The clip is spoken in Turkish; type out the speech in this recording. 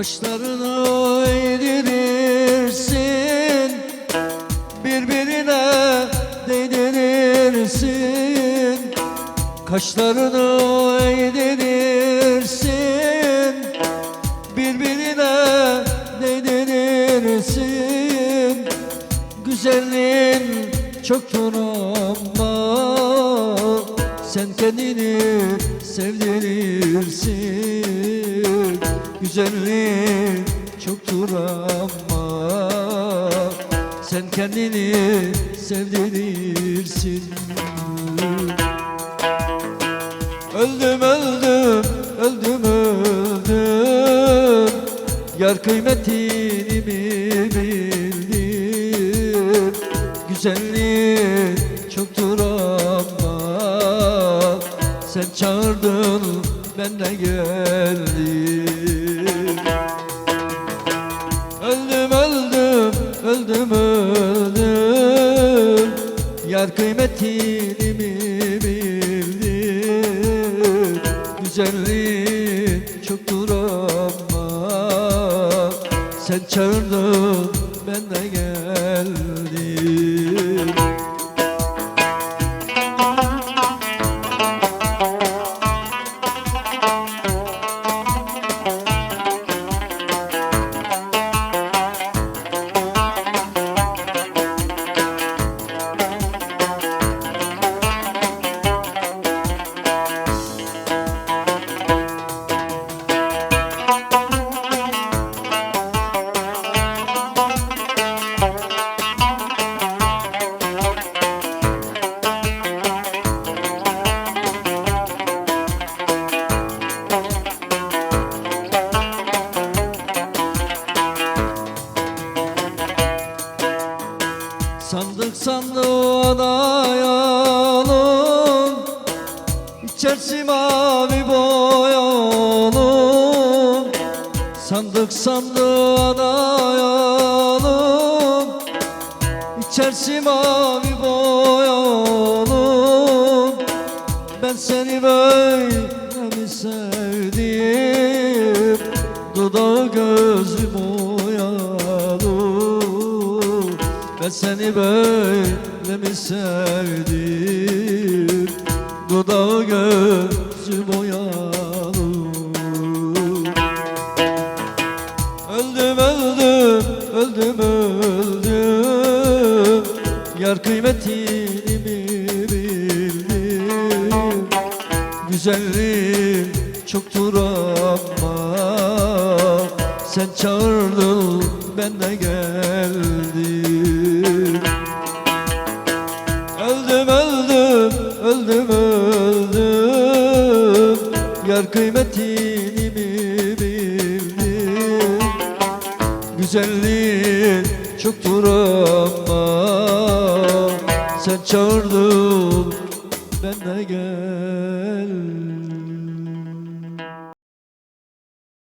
Kaşlarını eğdirirsin. Birbirine değdirirsin. Kaşlarını eğdirirsin. Birbirine değdirirsin. Güzelliğin çoktur ama Sen kendini sevdirirsin Güzelliğin çoktur ama Sen kendini sevdirirsin Öldüm öldüm öldüm öldüm. Yar kıymetini mi bildim. Güzelliğin çoktur ama Sen çağırdın ben de geldim kıymetini mi bildim. Güzelliğin çoktur ama Sen çağırdın ben de geldim Sandık sandığa dayanım İçerisi mavi boyanım Sandık sandığa dayanım İçerisi mavi boyanım Ben seni böyle mi sevdim? Dudağı gözü Ben seni böyle mi sevdim? Dudağı gözü boyalı Öldüm öldüm öldüm öldüm. Yar kıymetini mi bildim. Güzelliğin çoktur ama Sen çağırdın ben de geldim. Öldüm öldüm öldüm öldüm. Yar kıymetini mi bildim. Güzelliğin çoktur ama Sen çağırdın ben de geldim